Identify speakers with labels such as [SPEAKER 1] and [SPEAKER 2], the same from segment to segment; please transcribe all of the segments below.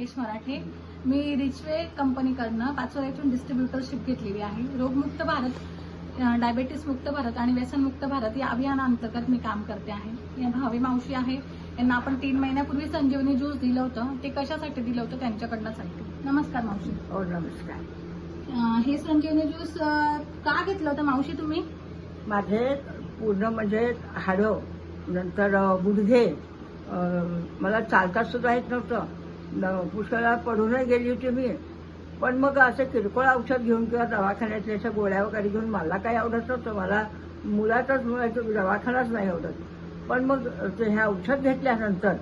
[SPEAKER 1] राकेश मराठे. मी रिचवे कंपनीकडनं पाचोरा येथून डिस्ट्रीब्युटरशिप घेतलेली आहे. रोगमुक्त भारत डायबेटीस मुक्त भारत आणि व्यसनमुक्त भारत या अभियानाअंतर्गत मी काम करते आहे. या भावी मावशी आहे. यांना आपण तीन महिन्यापूर्वी संजीवनी ज्यूस दिलं होतं. ते कशासाठी दिलं होतं त्यांच्याकडनं सांगते. नमस्कार मावशी.
[SPEAKER 2] हो नमस्कार.
[SPEAKER 1] हे संजीवनी ज्यूस का घेतलं होतं मावशी तुम्ही?
[SPEAKER 2] माझे पूर्ण म्हणजे हाडं नंतर गुडघे मला चालता सुद्धा येत नव्हतं. पुष्कळा पडूनही गेली होती मी. पण मग असं किरकोळ औषध घेऊन किंवा दवाखान्यातल्या अशा गोळ्या वगैरे घेऊन मला काही आवडत नव्हतं. मला मुलाचाच मुलाचं दवाखानाच नाही आवडत. पण मग ते हे औषध घेतल्यानंतर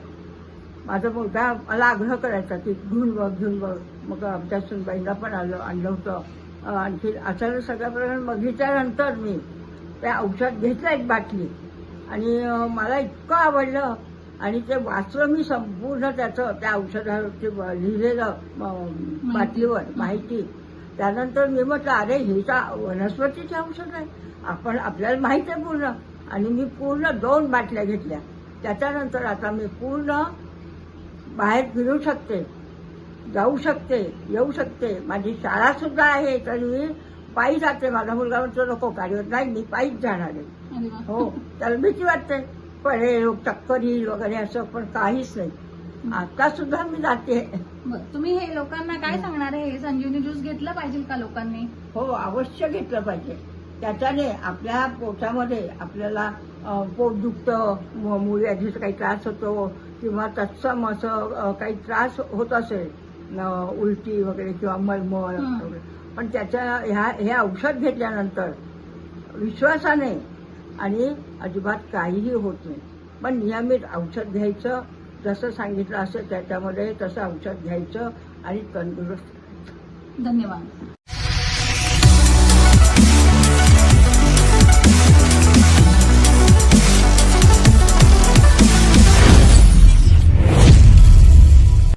[SPEAKER 2] माझा मुलगा मला आग्रह करायचा की घेऊन बघ घेऊन बघ. मग आमच्या सुनबाईंना पण आलं आणलं होतं. आणखी अचानक सगळ्या प्रकारे बघितल्यानंतर मी त्या औषध घेतलं एक बाटली. आणि मला इतकं आवडलं आणि ते वाचलं मी संपूर्ण त्याचं त्या औषधावरती लिहिलेलं बाटलीवर माहिती. त्यानंतर मी म्हटलं अरे हे तर वनस्पतीचे औषध आहे. आपण आपल्याला माहिती आहे पूर्ण. आणि मी पूर्ण दोन बाटल्या घेतल्या. त्याच्यानंतर आता मी पूर्ण बाहेर फिरू शकते जाऊ शकते येऊ शकते. माझी शाळा सुद्धा आहे तरी मी पायी जाते. माझा मुलगा म्हणतो नको गाडीवर नाही मी पायीच जाणार आहे. हो त्याला भीती वाटते. लोक टक्कर वगैरे असं पण काहीच नाही. आता सुद्धा मी जाते.
[SPEAKER 1] तुम्ही हे लोकांना काय सांगणार आहे? हे संजीवनी ज्यूस घेतलं पाहिजे का लोकांनी?
[SPEAKER 2] हो अवश्य घेतलं पाहिजे. त्याच्याने आपल्या पोटामध्ये आपल्याला पोट दुखतं मूळव्याधीचा काही त्रास होतो किंवा तत्सम असं काही त्रास होत असेल उलटी वगैरे किंवा. वगैरे. पण त्याच्या ह्या हे औषध घेतल्यानंतर विश्वासाने आणि अजिबात काहीही होत नाही. पण नियमित औषध घ्यायचं जसं सांगितलं असेल त्याच्यामध्ये तसं औषध घ्यायचं आणि तंदुरुस्त
[SPEAKER 1] धन्यवाद.